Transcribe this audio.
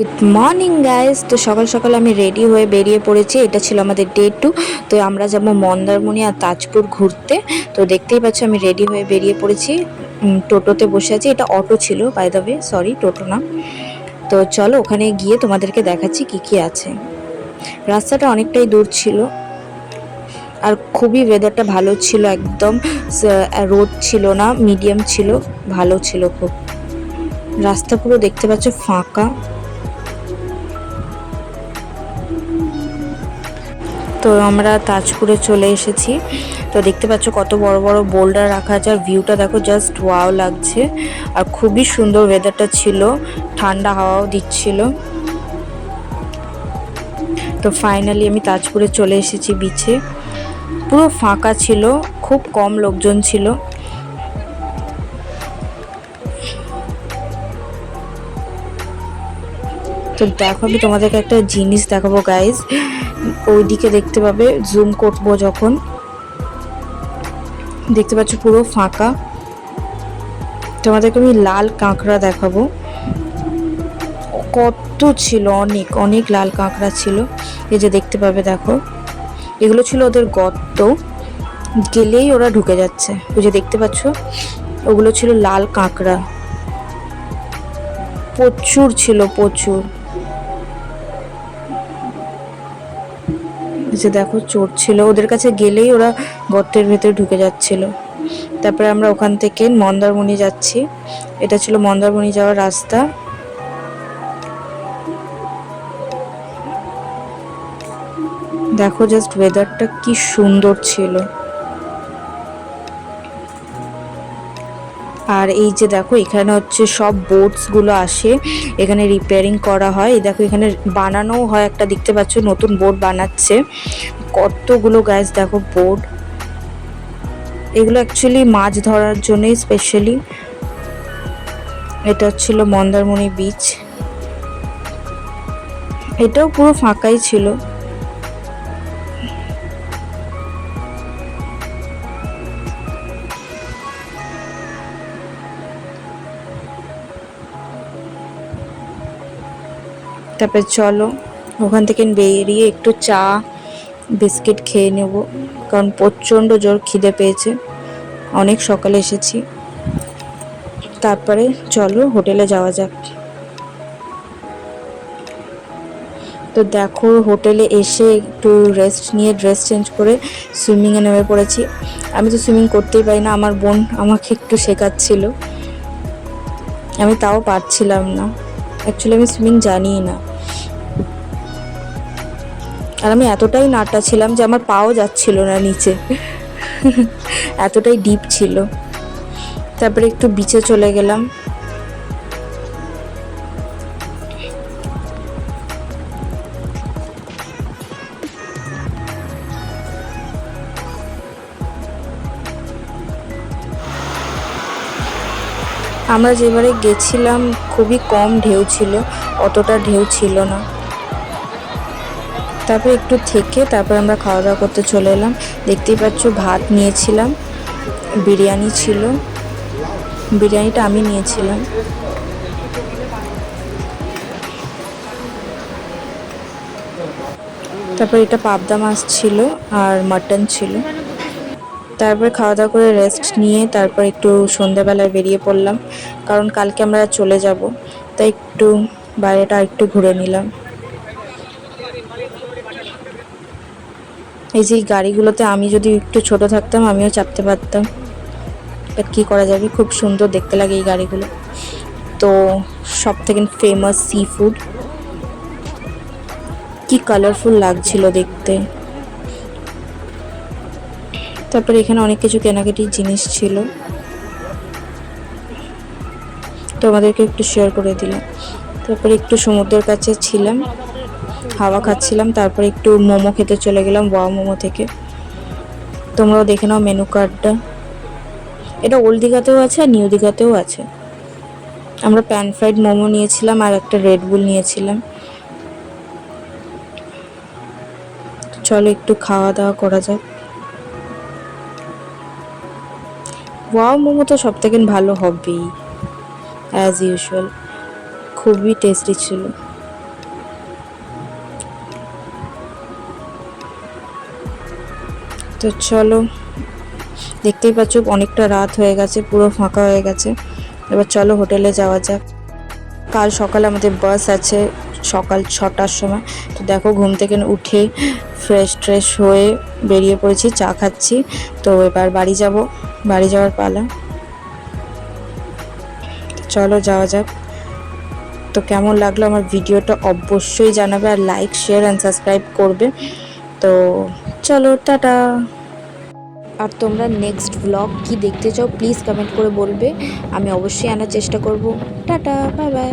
Good morning guys তো সকাল সকাল আমি রেডি হয়ে বেরিয়ে পড়েছি। এটা ছিল আমাদের ডে টু তো আমরা যাব মন্দারমণি আর তাজপুর ঘুরতে। তো দেখতেই পাচ্ছ আমি রেডি হয়ে বেরিয়ে পড়েছি। টোটোতে বসে আছি। এটা অটো ছিল বাই সরি টোটো না। তো চলো ওখানে গিয়ে তোমাদেরকে দেখাচ্ছি কি কি আছে। রাস্তাটা অনেকটাই দূর ছিল। আর খুবই ওয়েদারটা ভালো ছিল একদম। রোদ ছিল না মিডিয়াম ছিল। ভালো ছিল খুব। রাস্তা পুরো দেখতে পাচ্ছ ফাঁকা। তো আমরা তাজপুরে চলে এসেছি। তো দেখতে পাচ্ছ কত বড় বড় বোল্ডার রাখা আছে। আর ভিউটা দেখো জাস্ট ওয়াও লাগছে। আর খুবই সুন্দর ওয়েদারটা ছিল। ঠান্ডা হাওয়াও দিচ্ছিল। তো ফাইনালি আমি তাজপুরে চলে এসেছি বিচে পুরো ফাঁকা ছিল, খুব কম লোকজন ছিল। তো দেখো, আমি তোমাদেরকে একটা জিনিস দেখাবো গাইজ ওইদিকে দেখতে পাবে জুম করব যখন। দেখতে পাচ্ছ পুরো ফাঁকা। তোমাদেরকে আমি লাল কাঁকড়া দেখাবো। কত ছিল, অনেক অনেক লাল কাঁকড়া ছিল। এই যে দেখতে পাবে, দেখো। এগুলো ছিল ওদের গর্ত। গেলেই ওরা ঢুকে যাচ্ছে। ওই যে দেখতে পাচ্ছ, ওগুলো ছিল লাল কাঁকড়া। প্রচুর ছিল, প্রচুর। যে দেখো চোর ছিল। ওদের কাছে গেলেই ওরা গর্তের ভেতরে ঢুকে যাচ্ছিল। তারপরে আমরা ওখান থেকে মন্দারমণি যাচ্ছি। এটা ছিল মন্দারমণি যাওয়ার রাস্তা। দেখো জাস্ট ওয়েদারটা কি সুন্দর ছিল। আর এই যে দেখো, এখানে হচ্ছে সব বোটসগুলো আসে, এখানে রিপেয়ারিং করা হয়। এই দেখো, এখানে বানানোও হয় একটা, দেখতে পাচ্ছ নতুন বোর্ড বানাচ্ছে। কতগুলো গ্যাস দেখো বোর্ড এগুলো অ্যাকচুয়ালি মাছ ধরার জন্যই স্পেশালি এটা ছিল মন্দারমণি বিচ এটাও পুরো ফাঁকাই ছিল। তারপরে চলো। ওখান থেকে বেরিয়ে একটু চা, বিস্কিট খেয়ে নেব। কারণ প্রচণ্ড জোর খিদে পেয়েছে। অনেক সকালে এসেছি। তারপরে চলো হোটেলে যাওয়া যাক। তো দেখো, হোটেলে এসে একটু রেস্ট নিয়ে ড্রেস চেঞ্জ করে সুইমিংয়ে নেমে পড়েছি। আমি তো সুইমিং করতেই পারি না, আমার বোন আমাকে একটু শেখাচ্ছিল। আমি তাও পারছিলাম না। অ্যাকচুয়ালি আমি সুইমিং জানিই না। আর আমি এতটাই নাটা ছিলাম যে আমার পাও যাচ্ছিল না নিচে। এতটাই ডিপ ছিল। তারপরে একটু বিচে চলে গেলাম। আমরা যেবারে গেছিলাম, খুবই কম ঢেউ ছিল, অতটা ঢেউ ছিল না। তারপর একটু থেকে তারপর আমরা খাওয়া দাওয়া করতে চলে এলাম। দেখতেই পাচ্ছ, ভাত নিয়েছিলাম, বিরিয়ানি ছিল। বিরিয়ানিটা আমি নিয়েছিলাম। তারপর এটা পাবদা মাছ ছিল আর মাটন ছিল। তারপর খাওয়া দাওয়া করে রেস্ট নিয়ে তারপর একটু সন্ধ্যাবেলায় বেরিয়ে পড়লাম। কারণ কালকে আমরা চলে যাব, তাই একটু বাইরেটা একটু ঘুরে নিলাম। এই যে গাড়িগুলোতে আমি যদি একটু ছোট থাকতাম, আমিও চাপতে পারতাম। বাট কী করা যাবে? খুব সুন্দর দেখতে লাগে এই গাড়িগুলো। তো সব থেকে ফেমাস সি ফুড কি কালারফুল লাগছিল দেখতে। তারপরে এখানে অনেক কিছু কেনাকাটির জিনিস ছিল। তো আমাদেরকে একটু শেয়ার করে দিলাম। তারপরে একটু সমুদ্রের কাছে ছিলাম। হাওয়া খাচ্ছিলাম, তারপরে একটু মোমো খেতে চলে গেলাম ওয়া মোমো থেকে। তোমরাও দেখে নাও মেনু কার্ডটা এটা ওল্ড দীঘাতেও আছে আর নিউ দীঘাতেও আছে। আমরা প্যান ফ্রাইড মোমো নিয়েছিলাম আর একটা রেড বুল নিয়েছিলাম। চলো একটু খাওয়া দাওয়া করা যাক। ওয়াও মোমো তো সব থেকে ভালো হবেই অ্যাজ ইউজুয়াল খুবই টেস্টি ছিল। তো চলো, দেখতেই পাচ্ছ অনেকটা রাত হয়ে গেছে, পুরো ফাঁকা হয়ে গেছে। এবার চলো হোটেলে যাওয়া যাক। কাল সকালে আমাদের বাস আছে, সকাল ছটার সময়। তো দেখো ঘুম থেকে উঠে ফ্রেশ ট্রেশ হয়ে বেরিয়ে পড়েছি, চা খাচ্ছি। তো এবার বাড়ি যাব, বাড়ি যাওয়ার পালা। চলো যাওয়া যাক। তো কেমন লাগল আমার ভিডিওটা অবশ্যই জানাবে, আর লাইক শেয়ার অ্যান্ড সাবস্ক্রাইব করবে। তো চলো, টাটা। আর তোমরা নেক্সট ব্লগ কি দেখতে চাও প্লিজ কমেন্ট করে বলবে। আমি অবশ্যই আনার চেষ্টা করব। Tata bye bye